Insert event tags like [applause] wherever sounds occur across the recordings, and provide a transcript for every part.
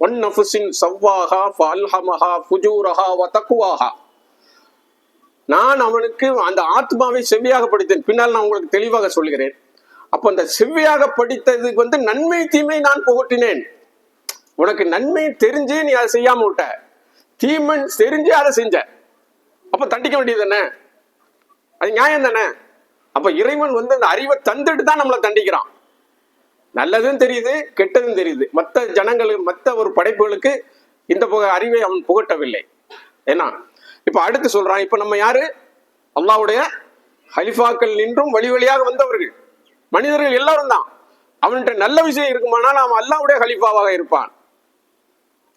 One நஃபுசின் சவ்வாகா ஃபல்ஹமஹா ஃபுஜூரஹா வ தக்குவாஹா நான் அவனுக்கு அந்த ஆத்மாவை செவ்வியாக படித்தேன். பின்னால் நான் உங்களுக்கு தெளிவாக சொல்கிறேன் அப்போ அந்த செவ்வியாக படித்ததுக்கு வந்து நன்மை தீமை நான் புகட்டினேன். உனக்கு நன்மை தெரிஞ்சு நீ அதை செய்யாம விட்ட. தீமன் தெரிஞ்சு அதை செஞ்ச. அப்ப தண்டிக்க வேண்டியது தானே அது நியாயம் தானே? அப்ப இறைவன் வந்து அந்த அறிவை தந்துட்டு தான் நம்மளை தண்டிக்கிறான். நல்லதும் தெரியுது கெட்டதும் தெரியுது. மற்ற ஜனங்களுக்கு மற்ற ஒரு படைப்புகளுக்கு இந்த புக- அறிவை அவன் புகட்டவில்லை. ஏன்னா இப்ப அடுத்து சொல்றான் இப்ப நம்ம யாரு? அல்லாவுடைய ஹலிஃபாக்கள் நின்றும் வழி வழியாக வந்தவர்கள். மனிதர்கள் எல்லாரும் தான். அவன்கிட்ட நல்ல விஷயம் இருக்குமானால் அவன் அல்லாவுடைய ஹலிஃபாவாக இருப்பான்.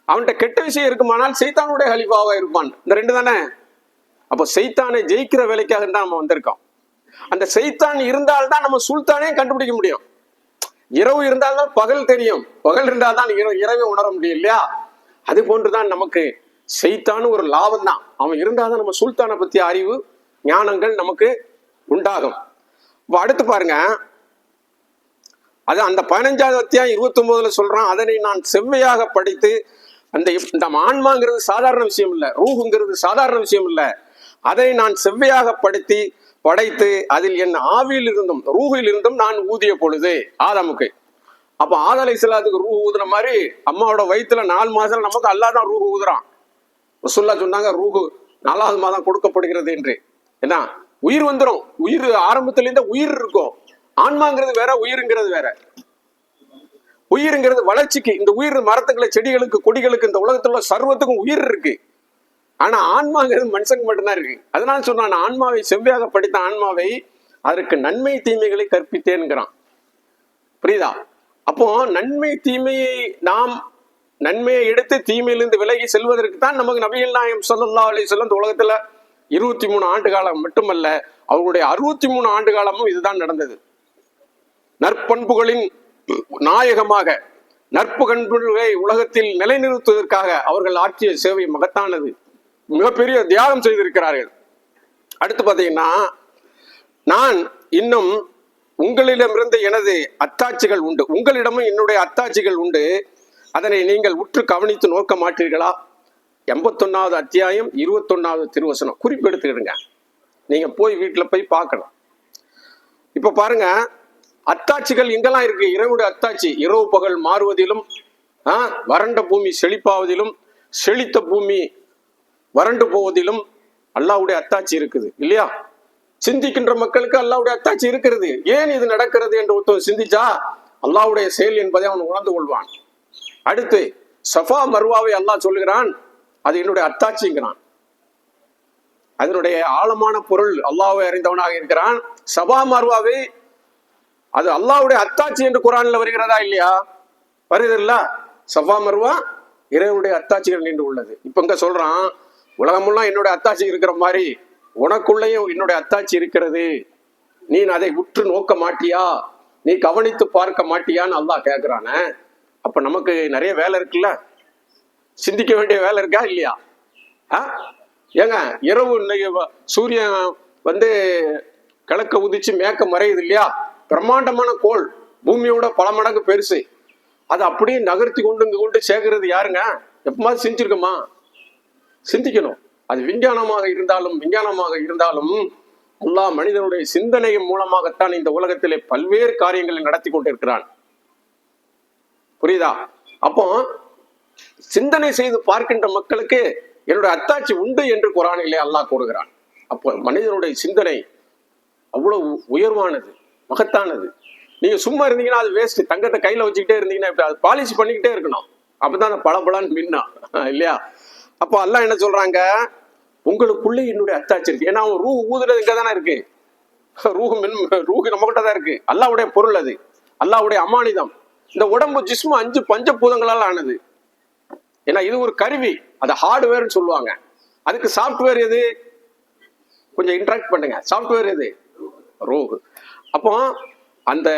அவன்கிட்ட கெட்ட விஷயம் இருக்குமானால் சைத்தானுடைய ஹலிஃபாவாக இருப்பான். இந்த ரெண்டு தானே? அப்போ சைத்தானை ஜெயிக்கிற வேலைக்காக தான் நம்ம வந்திருக்கோம். அந்த சைத்தான் இருந்தால்தான் நம்ம சுல்தானே கண்டுபிடிக்க முடியும். இரவு இருந்தால்தான் பகல் தெரியும். பகல் இருந்தால் தான் இரவு இரவே உணர முடியும் இல்லையா? அது போன்றுதான் நமக்கு செய்தான் ஒரு லாபம் தான் அவன் இருந்தாதான் நம்ம சுல்தானை பற்றிய அறிவு ஞானங்கள் நமக்கு உண்டாகும். இப்ப அடுத்து பாருங்க. அது அந்த பதினஞ்சாவது அத்தியாயம் இருபத்தி ஒன்பதுல சொல்றான் அதனை நான் செவ்வையாக படித்து அந்த இந்த ஆன்மாங்கிறது சாதாரண விஷயம் இல்லை ரூஹுங்கிறது சாதாரண விஷயம் இல்லை. அதை நான் செவ்வையாக படுத்தி படைத்து அதில் என் ஆவியில் இருந்தும் ரூஹில் இருந்தும் நான் ஊதிய பொழுது ஆதாமுக்கு. அப்ப ஆதலை சிலாத்துக்கு ரூஹ் ஊதுன மாதிரி அம்மாவோட வயிற்றுல நாலு மாசம் நமக்கு அல்லாஹ் தான் ரூஹ் ஊதுறான். ரசுல்லா சொன்னாங்க ரூஹு நாலாவது மாதம் கொடுக்கப்படுகிறது என்று. என்ன உயிர் வந்துடும் உயிர் ஆரம்பத்துல இருந்தே உயிர் இருக்கும். ஆன்மாங்கிறது வேற உயிருங்கிறது வேற. உயிருங்கிறது வளர்ச்சிக்கு இந்த உயிர் மரத்துக்களை செடிகளுக்கு கொடிகளுக்கு இந்த உலகத்துல சர்வத்துக்கும் உயிர் இருக்கு. ஆனா ஆன்மாங்கிறது மனுஷங்க மட்டும்தான் இருக்கு. அதனால சொன்னான் நான் ஆன்மாவை செவ்வியாக படித்த ஆன்மாவை அதற்கு நன்மை தீமைகளை கற்பித்தேன்கிறான் புரியுதா? அப்போ நன்மை தீமையை நாம் நன்மையை எடுத்து தீமையிலிருந்து விலகி செல்வதற்கு தான் நமக்கு நபிகள் நாயம் சொல்லல்லா அலி சொல்ல இந்த உலகத்துல இருபத்தி மூணு ஆண்டு காலம் மட்டுமல்ல அவர்களுடைய அறுபத்தி மூணு ஆண்டு காலமும் இதுதான் நடந்தது. நற்பண்புகளின் நாயகமாக நற்பண்புகளை உலகத்தில் நிலைநிறுத்துவதற்காக அவர்கள் ஆற்றிய சேவை மகத்தானது. மிகப்பெரிய தியாகம் செய்திருக்கிறார்கள். அடுத்து பார்த்தீங்கன்னா நான் இன்னும் உங்களிடமிருந்து எனது அத்தாட்சிகள் உண்டு. உங்களிடமும் என்னுடைய அத்தாட்சிகள் உண்டு. அதனை நீங்கள் உற்று கவனித்து நோக்க மாட்டீர்களா? எண்பத்தொன்னாவது அத்தியாயம் இருபத்தொன்னாவது திருவசனம். குறிப்பெடுத்துக்கிடுங்க. நீங்க போய் வீட்டில் போய் பார்க்கணும். இப்ப பாருங்க அத்தாட்சிகள் எங்கெல்லாம் இருக்கு. இரவுடைய அத்தாட்சி. இரவு பகல் மாறுவதிலும் ஆ, வறண்ட பூமி செழிப்பாவதிலும் செழித்த பூமி வறண்டு போவதிலும் அல்லாஹ்வுடைய அத்தாட்சி இருக்குது இல்லையா? சிந்திக்கின்ற மக்களுக்கு அல்லாவுடைய அத்தாட்சி இருக்கிறது. ஏன் இது நடக்கிறது என்று ஒருத்தன் சிந்திச்சா அல்லாஹ்வுடைய செயல் என்பதை அவன் உணர்ந்து கொள்வான். அடுத்து சஃபா மர்வாவை அல்லாஹ் சொல்லுகிறான் அது என்னுடைய அத்தாட்சிங்கிறான். அதனுடைய ஆழமான பொருள் அல்லாவை அறிந்தவனாக இருக்கிறான். சபா மர்வாவை அது அல்லாவுடைய அத்தாட்சி என்று குரான்ல வருகிறதா இல்லையா? வருது இல்ல? சஃபா மர்வா இறைவனுடைய அத்தாட்சிகள் நின்று உள்ளது. இப்ப இங்க சொல்றான் உலகமெல்லாம் என்னுடைய அத்தாட்சி இருக்கிற மாதிரி உனக்குள்ளேயும் என்னுடைய அத்தாட்சி இருக்கிறது. நீ அதை உற்று நோக்க மாட்டியா? நீ கவனித்து பார்க்க மாட்டியான்னு அல்லாஹ் கேட்குறானே அப்ப நமக்கு நிறைய வேலை இருக்குல்ல? சிந்திக்க வேண்டிய வேலை இருக்கா இல்லையா? ஆ? ஏங்க இரவு இன்னைக்கு சூரியன் வந்து கிழக்க உதிச்சு மேக்க மறையுது இல்லையா? பிரம்மாண்டமான கோள் பூமியோட பல மடங்கு பெருசு. அதை அப்படியே நகர்த்தி கொண்டு இங்க கொண்டு சேர்க்கறது யாருங்க? எப்பமாவது செஞ்சிருக்கோமா? சிந்திக்கணும். அது விஞ்ஞானமாக இருந்தாலும் விஞ்ஞானமாக இருந்தாலும் அல்லாஹ் மனிதனுடைய சிந்தனையின் மூலமாகத்தான் இந்த உலகத்திலே பல்வேறு காரியங்களை நடத்தி கொண்டிருக்கிறான். புரியுதா? அப்போ சிந்தனை செய்து பார்க்கின்ற மக்களுக்கு என்னுடைய அத்தாட்சி உண்டு என்று குரானிலே அல்லாஹ் கூறுகிறான். அப்போ மனிதனுடைய சிந்தனை அவ்வளவு உயர்வானது மகத்தானது. நீங்க சும்மா இருந்தீங்கன்னா அது வேஸ்ட் தங்கத்தை கையில வச்சுக்கிட்டே இருந்தீங்கன்னா இப்படி அது பாலிஷ் பண்ணிக்கிட்டே இருக்கணும். அப்பதான் பல பலன்னு மின்னா இல்லையா? அப்போ அல்லாஹ் என்ன சொல்றாங்க? உங்களுக்குள்ளே என்னுடைய அத்தாட்சி இருக்கு. ஏன்னா அவன் ரூ ஊதுறது இங்கே தானே இருக்கு. ரூஹு மின் ரூஹு நம்ம தான் இருக்கு. அல்லாவுடைய பொருள் அது. அல்லாவுடைய அமானிதம். இந்த உடம்பு ஜிஸ்மு அஞ்சு பஞ்சபூதங்களால் ஆனது. ஏன்னா இது ஒரு கருவி. அது ஹார்ட்வேர்னு சொல்லுவாங்க. அதுக்கு சாஃப்ட்வேர் எது? கொஞ்சம் இன்ட்ராக்ட் பண்ணுங்க. சாஃப்ட்வேர் எது? ரூஹு. அப்போ அந்த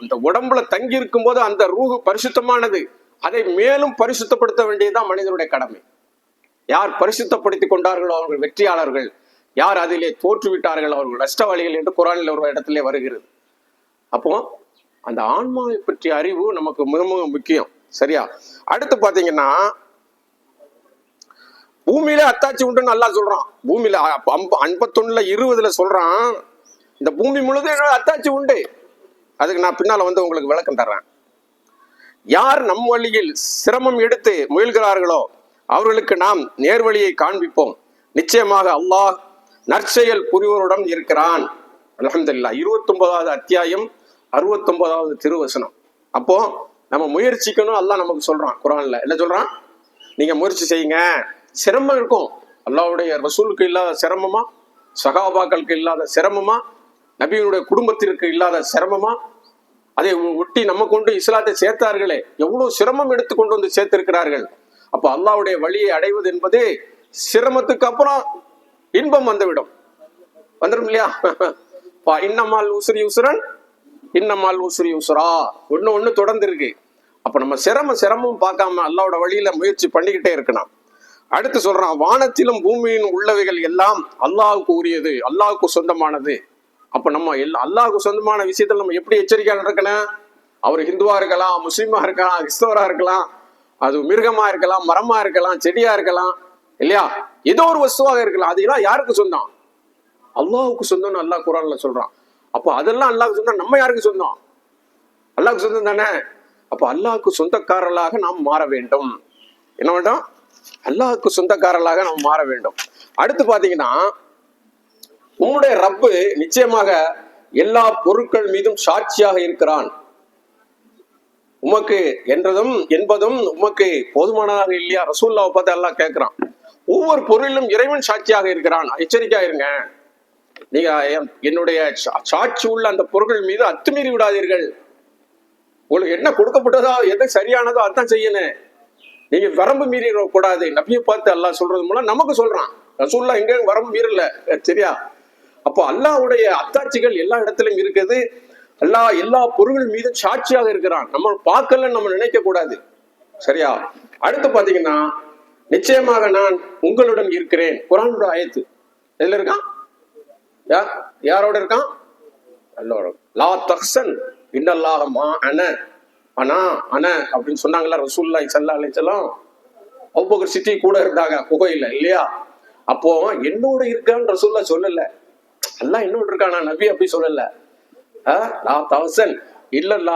இந்த உடம்புல தங்கி இருக்கும்போது அந்த ரூஹு பரிசுத்தமானது. அதை மேலும் பரிசுத்தப்படுத்த வேண்டியதுதான் மனிதனுடைய கடமை. யார் பரிசுத்தப்படுத்திக் கொண்டார்களோ அவர்கள் வெற்றியாளர்கள். யார் அதிலே தோற்றுவிட்டார்கள் அவர்கள் நஷ்டவாளிகள் என்று குரானில் ஒரு இடத்திலே வருகிறது. அப்போ அந்த ஆன்மாவை பற்றிய அறிவு நமக்கு மிக மிக முக்கியம். சரியா? அடுத்து பாத்தீங்கன்னா பூமியில அத்தாட்சி உண்டுன்னு நல்லா சொல்றான். பூமியில ஐம்பத்தொன்னுல இருபதுல சொல்றான் இந்த பூமி முழுதும் அத்தாச்சி அத்தாட்சி உண்டு. அதுக்கு நான் பின்னால வந்து உங்களுக்கு விளக்கம் தர்றேன். யார் நம் வழியில் சிரமம் எடுத்து முயல்கிறார்களோ அவர்களுக்கு நாம் நேர்வழியை காண்பிப்போம். நிச்சயமாக அல்லாஹ் நற்செயல் புரிவோருடன் இருக்கிறான். அலமதுல்லா இருபத்தி ஒன்பதாவது அத்தியாயம் அறுபத்தி ஒன்பதாவது திருவசனம். அப்போ நம்ம முயற்சிக்கணும் அல்லாஹ் நமக்கு சொல்றான் குரான்ல என்ன சொல்றான்? நீங்க முயற்சி செய்யுங்க. சிரமம் இருக்கும். அல்லாஹ்வுடைய ரசூலுக்கு இல்லாத சிரமமா? சகாபாக்களுக்கு இல்லாத சிரமமா? நபியினுடைய குடும்பத்திற்கு இல்லாத சிரமமா? அதை ஒட்டி நம்ம கொண்டு இஸ்லாத்தை சேர்த்தார்களே. எவ்வளவு சிரமம் எடுத்து கொண்டு வந்து சேர்த்திருக்கிறார்கள்? அப்ப அல்லாஹ்வுடைய வழியை அடைவது என்பது சிரமத்துக்கு அப்புறம் இன்பம் வந்துவிடும். வந்துடும் இல்லையா? [laughs] பா, இன்னமால் உசுரி உசுரன் இன்னமால் உசுரி உசுரா. ஒன்று ஒண்ணு தொடர்ந்து இருக்கு அப்ப நம்ம சிரமம் சிரமம் பார்க்காம அல்லாவோட வழியில முயற்சி பண்ணிக்கிட்டே இருக்கணும். அடுத்து சொல்றான் வானத்திலும் பூமியின் உள்ளவைகள் எல்லாம் அல்லாவுக்கு உரியது அல்லாவுக்கு சொந்தமானது. அப்ப நம்ம எல்லா அல்லாவுக்கு சொந்தமான விஷயத்துல நம்ம எப்படி எச்சரிக்கையாக இருக்கணும் அவர் ஹிந்துவா இருக்கலாம் முஸ்லீமா இருக்கலாம் கிறிஸ்தவரா இருக்கலாம். அது மிருகமா இருக்கலாம் மரமா இருக்கலாம் செடியா இருக்கலாம் இல்லையா? ஏதோ ஒரு வஸ்துவாக இருக்கலாம். அதெல்லாம் யாருக்கு சொந்தம்? அல்லாவுக்கு சொந்தம்னு அல்லாஹ் குரான்ல சொல்றான். அப்போ அதெல்லாம் அல்லாஹ் சொந்தம் நம்ம யாருக்கு சொந்தம்? அல்லாஹ்க்கு சொந்தம் தானே? அப்போ அல்லாஹ்வுக்கு சொந்தக்காரர்களாக நாம் மாற வேண்டும். என்ன வேண்டும்? அல்லாஹுக்கு சொந்தக்காரர்களாக நாம் மாற வேண்டும். அடுத்து பாத்தீங்கன்னா உம்முடைய ரப்பு நிச்சயமாக எல்லா பொருட்கள் மீதும் சாட்சியாக இருக்கிறான். உமக்கு என்றதும் என்பதும் உமக்கு போதுமானதாக இல்லையா? ரசூல்லாவை பார்த்து எல்லாம் கேட்கிறான். ஒவ்வொரு பொருளிலும் இறைவன் சாட்சியாக இருக்கிறான். எச்சரிக்கையா இருங்க. நீங்க என்னுடைய சா- சாட்சி உள்ள அந்த பொருள்கள் மீது அத்துமீறி விடாதீர்கள். உங்களுக்கு என்ன கொடுக்கப்பட்டதோ எது சரியானதோ அதான் செய்யணும். நீங்க வரம்பு மீறிட கூடாது நபியை பார்த்து அல்லாஹ் சொல்றது மூலம் நமக்கு சொல்றான். ரசூல்லா எங்க வரம்பு மீறல. சரியா? அப்போ அல்லாஹ்வுடைய அத்தாட்சிகள் எல்லா இடத்திலும் இருக்குது. எல்லா எல்லா பொருள்கள் மீதும் சாட்சியாக இருக்கிறான். நம்ம பார்க்கல நம்ம நினைக்க கூடாது. சரியா? அடுத்து பாத்தீங்கன்னா நிச்சயமாக நான் உங்களுடன் இருக்கிறேன். குரானோட ஆயத்து. எதுல இருக்கான் யார் யாரோட இருக்கான் எல்லோரும். லா தக்சன் இன்னல்லாக மா அன. அனா அன அப்படின்னு சொன்னாங்களா ரசூல்லா சல்லா அலிசல்லாம் ஒவ்வொரு சிட்டி கூட இருந்தாங்க குகையில இல்லையா? அப்போ என்னோட இருக்கான்னு ரசூல்லா சொல்லல. அல்லாஹ் என்னோட இருக்கானா? நபி அப்படி சொல்லல. நான் தௌசண்ட் இல்லைல்ல